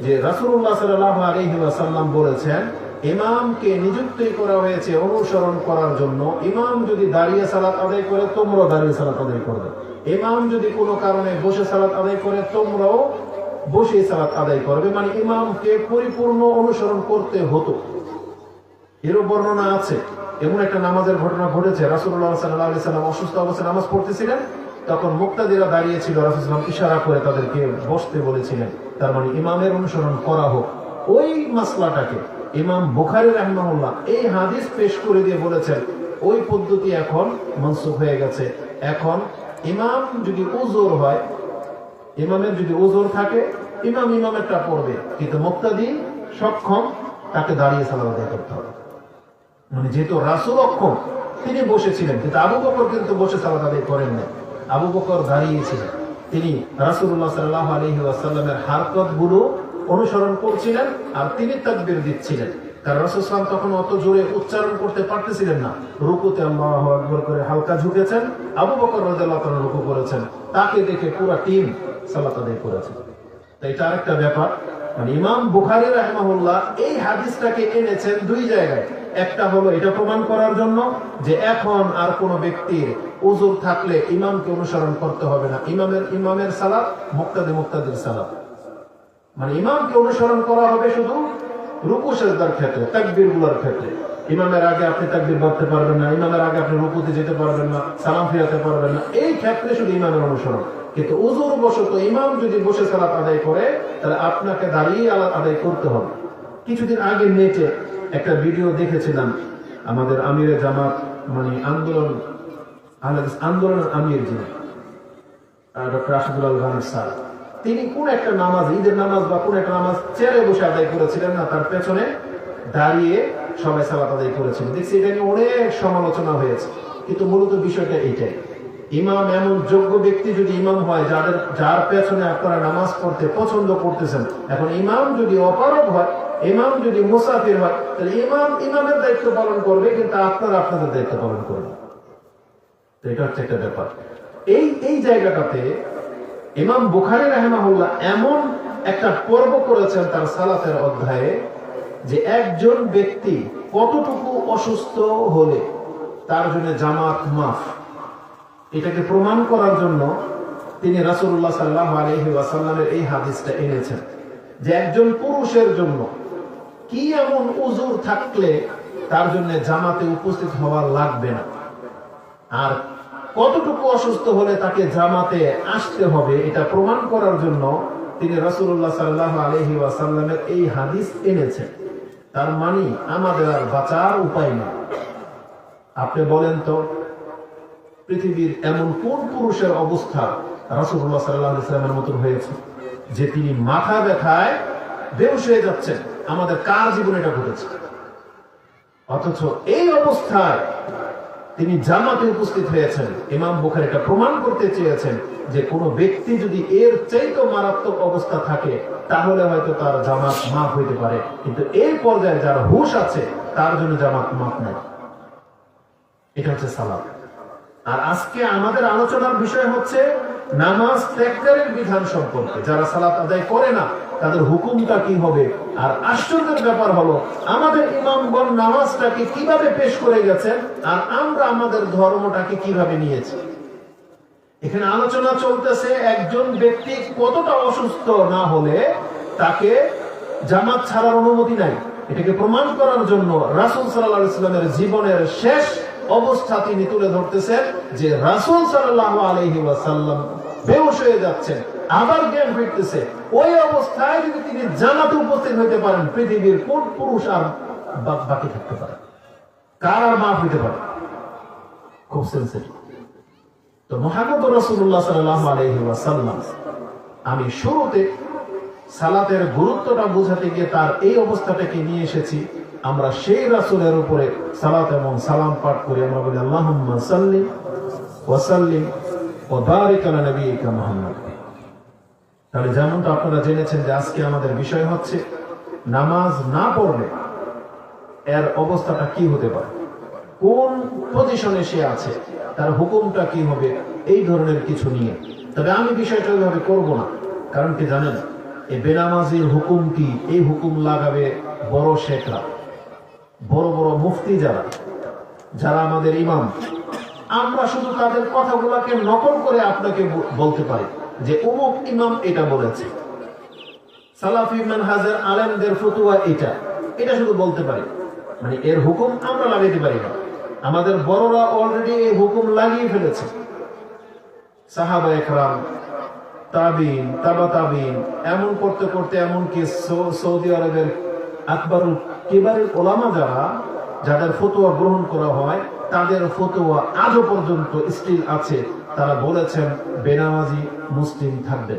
যে রাসূলুল্লাহ সাল্লাল্লাহু আলাইহি ওয়াসাল্লাম বলেছেন, ইমামকে নিযুক্তি করা হয়েছে অনুসরণ করার জন্য। ইমাম যদি দাঁড়িয়ে সালাত আদায় করে, তোমরাও দাঁড়িয়ে সালাত আদায় করবে। ইমাম যদি কোনো কারণে বসে সালাত আদায় করে, তোমরাও বসে সালাত আদায় করবে। মানে ইমামকে পরিপূর্ণ অনুসরণ করতে হতো। এরও বর্ণনা আছে। এমন একটা নামাজের ঘটনা ঘটেছে। রাসুল্লাহ সাল্লাহ সাল্লাম অসুস্থ অবস্থায় নামাজ পড়তেছিলেন। তখন মুক্তাদিরা দাঁড়িয়েছিল রাসুলাম ইশারা করে তাদেরকে বসতে বলেছিলেন। তার মানে ইমামের অনুসরণ করা হোক। ওই মাসলাটাকে ইমাম বুখারি রহমানুল্লাহ এই হাদিস পেশ করে দিয়ে বলেছেন, ওই পদ্ধতি এখন মনসুখ হয়ে গেছে। এখন ইমাম যদি উজোর হয়, ইমামের যদি ওজোর থাকে, ইমাম ইমামেরটা পড়বে। কিন্তু মুক্তাদি সক্ষম, তাকে দাঁড়িয়ে সালাম আদায় করতে হবে। মানে যেহেতু রাসুল অক্ষম, তিনি বসেছিলেন, কিন্তু আবু বকর কিন্তু বসে সালাত আদায় করেন না আবু বকর দাঁড়িয়েছিলেন। তিনি রাসুল্লাহ সাল্লাহ আলহি আসাল্লামের হারকতগুলো অনুসরণ করছিলেন আর তিনি তাকবির দিচ্ছিলেন। কারণ রাসুল তখন অত জোরে উচ্চারণ করতে পারতেছিলেন না। রুকুতে আল্লাহ আকবর করে হালকা ঝুঁকেছেন। আবু বকর রাজাল্লাহ রুকু করেছেন। তাকে দেখে পুরা টিম সালাত আদায় করেছেন তো এটা আরেকটা ব্যাপার। মানে ইমাম বুখারি রাহমাহুল্লাহ এই হাদিসটাকে এনেছেন দুই জায়গায়। একটা হলো এটা প্রমাণ করার জন্য যে এখন আর কোন ব্যক্তির উজুর থাকলে ইমামকে অনুসরণ করতে হবে না। ইমামের ইমামের সালাত, মুক্তাদি মুক্তাদির সালাত। মানে ইমামকে অনুসরণ করা হবে শুধু রুকু ক্ষেত্রে তাকবিরগুলার ক্ষেত্রে। ইমামের আগে আপনি তাকবির বাঁধতে পারবেন না, ইমামের আগে আপনি রুকুতে যেতে পারবেন না, সালাম ফিরাতে পারবেন না। এই ক্ষেত্রে শুধু ইমামের অনুসরণ। কিন্তু উজুর বশত ইমাম যদি বসে সালাত আদায় করে, তাহলে আপনাকে দাঁড়িয়ে আদায় করতে হবে। কিছুদিন আগে নেটে একটা ভিডিও দেখেছিলাম, আমাদের আমিরের জামাত মানে আন্দোলন আন্দোলনের আমির যিনি ডক্টর আশাদুল আল গানের স্যার, তিনি কোন একটা নামাজ, ঈদের নামাজ বা কোন একটা নামাজ চেয়ারে বসে আদায় করেছিলেন না, তার পেছনে দাঁড়িয়ে সবাই সালাত আদায় করেছিলেন। দেখছি এটা নিয়ে অনেক সমালোচনা হয়েছে, কিন্তু মূলত বিষয়টা এইটাই। ইমাম এমন যোগ্য ব্যক্তি যদি ইমাম হয়, যাদের, যার পেছনে আপনারা নামাজ পড়তে পছন্দ করতেছেন, এখন ইমাম যদি অপারগ হয় ইমাম যদি মুসাফির হয়, তাহলে ইমাম, ইমামের দায়িত্ব পালন করবে, কিন্তু আপনারা আপনাদের দায়িত্ব পালন করবেন তো এটা হচ্ছে একটা ব্যাপার। এই এই জায়গাটাতে ইমাম বুখারি রাহেমাহুল্লাহ এমন একটা পর্ব করেছেন তার সালাতের অধ্যায়ে যে একজন ব্যক্তি কতটুকু অসুস্থ হলে তার জন্য জামাত মাফ। এটাকে প্রমাণ করার জন্য তিনি রাসূলুল্লাহ সাল্লাহ আলাইহি ওয়াসাল্লামের এই হাদিসটা এনেছেন যে একজন পুরুষের জন্য কি এমন উজুর থাকলে তার জন্য জামাতে উপস্থিত হওয়া লাগবে না? আর কতটুকু অসুস্থ হলে তাকে জামাতে আসতে হবে এটা প্রমাণ করার জন্য তিনি রাসূলুল্লাহ সাল্লাহ আলাইহি ওয়াসাল্লামের এই হাদিস এনেছেন। তার মানে আমাদের আর বাঁচার উপায় নেই। আপনি বলেন তো, পৃথিবীর এমন কোন পুরুষের অবস্থা রাসূলুল্লাহ সাল্লাহ ইসলামের মতন হয়েছে যে তিনি মাথা ব্যথায় বেহুশ হয়ে যাচ্ছেন? আমাদের কার জীবনে এটা ঘটেছে? অথচ এই অবস্থায় তিনি জামাতে উপস্থিত হয়েছেন। ইমাম বুখারি এটা প্রমাণ করতে চেয়েছেন যে কোনো ব্যক্তি যদি এর চাইতে মারাত্মক অবস্থা থাকে, তাহলে হয়তো তার জামাত মাফ হইতে পারে। কিন্তু এই পর্যায়ে যার হুশ আছে, তার জন্য জামাত মাফ নাই। এটা হচ্ছে সালাত আর আজকে আমাদের আলোচনার বিষয় হচ্ছে নামাজ ত্যাগের বিধান সম্পর্কে। যারা সালাত আদায় করে না তাদের হুকুমটা কি হবে? আর আশ্চর্যের ব্যাপার হলো, আমাদের ইমামগণ নামাজটাকে কীভাবে পেশ করে গেছেন? আর আমরা আমাদের ধর্মটাকে কীভাবে নিয়েছি? এখানে আলোচনা চলতেছে, একজন ব্যক্তি কতটা অসুস্থ না হলে তাকে জামাত ছাড়ার অনুমতি নাই। এটাকে প্রমাণ করার জন্য রাসুল সাল্লাহ ইসলামের জীবনের শেষ অবস্থা তিনি তুলে ধরতেছেন যে রাসুল সাল্লাহ আলহি ওয়াসাল্লাম বেউস হয়ে যাচ্ছেন। আবার জ্ঞান ফিরতেছে। ওই অবস্থায় যদি তিনি জামাতে উপস্থিত হইতে পারেন, পৃথিবীর কোন পুরুষ আর বাকি থাকতে পারে? কার আর মাফ হইতে পারে? খুব সেন্সিটিভ তো মোহাম্মদ রসুল্লাহ সাল্লাহ আলহি ওয়াসাল্লাম, আমি শুরুতে সালাতের গুরুত্বটা বোঝাতে গিয়ে তার এই অবস্থাটাকে নিয়ে এসেছি। আমরা সেই রাসুলের উপরে সালাত এবং সালাম পাঠ করি। আমরা বলি আল্লাহ সাল্লিম ওয়াসাল্লিম ও বারিক আলা নবীকা মুহাম্মদ। তাহলে যেমনটা আপনারা জেনেছেন যে আজকে আমাদের বিষয় হচ্ছে নামাজ না পড়লে এর অবস্থাটা কি হতে পারে? কোন পজিশনে সে আছে? তার হুকুমটা কি হবে? এই ধরনের কিছু নিয়ে। তবে আমি বিষয়টা ওইভাবে করব না। কারণ কি জানেন, এই বেনামাজির হুকুম কি? এই হুকুম লাগাবে বড় শেখরা, বড় বড় মুফতি যারা যারা আমাদের ইমাম। আমরা শুধু তাদের কথাগুলোকে নকল করে আপনাকে বলতে পারি। যে অমুক ইমাম এটা বলেছে। সালাফি মানহাজের আলেমদের ফতুয়া এটা। এটা শুধু বলতে পারি। মানে এর হুকুম আমরা লাগাইতে পারি না। আমাদের বড়রা অলরেডি এই হুকুম লাগিয়ে ফেলেছে। সাহাবা একরাম তাবিন, তাবা তাবিন, এমন করতে করতে এমনকি সৌদি আরবের আকবরুল কিবারের ওলামা যারা, যাদের ফতোয়া গ্রহণ করা হয়, তাদের ফতোয়া আজও পর্যন্ত স্টিল আছে। তারা বলেছেন বেনামাজি মুসলিম থাকবে।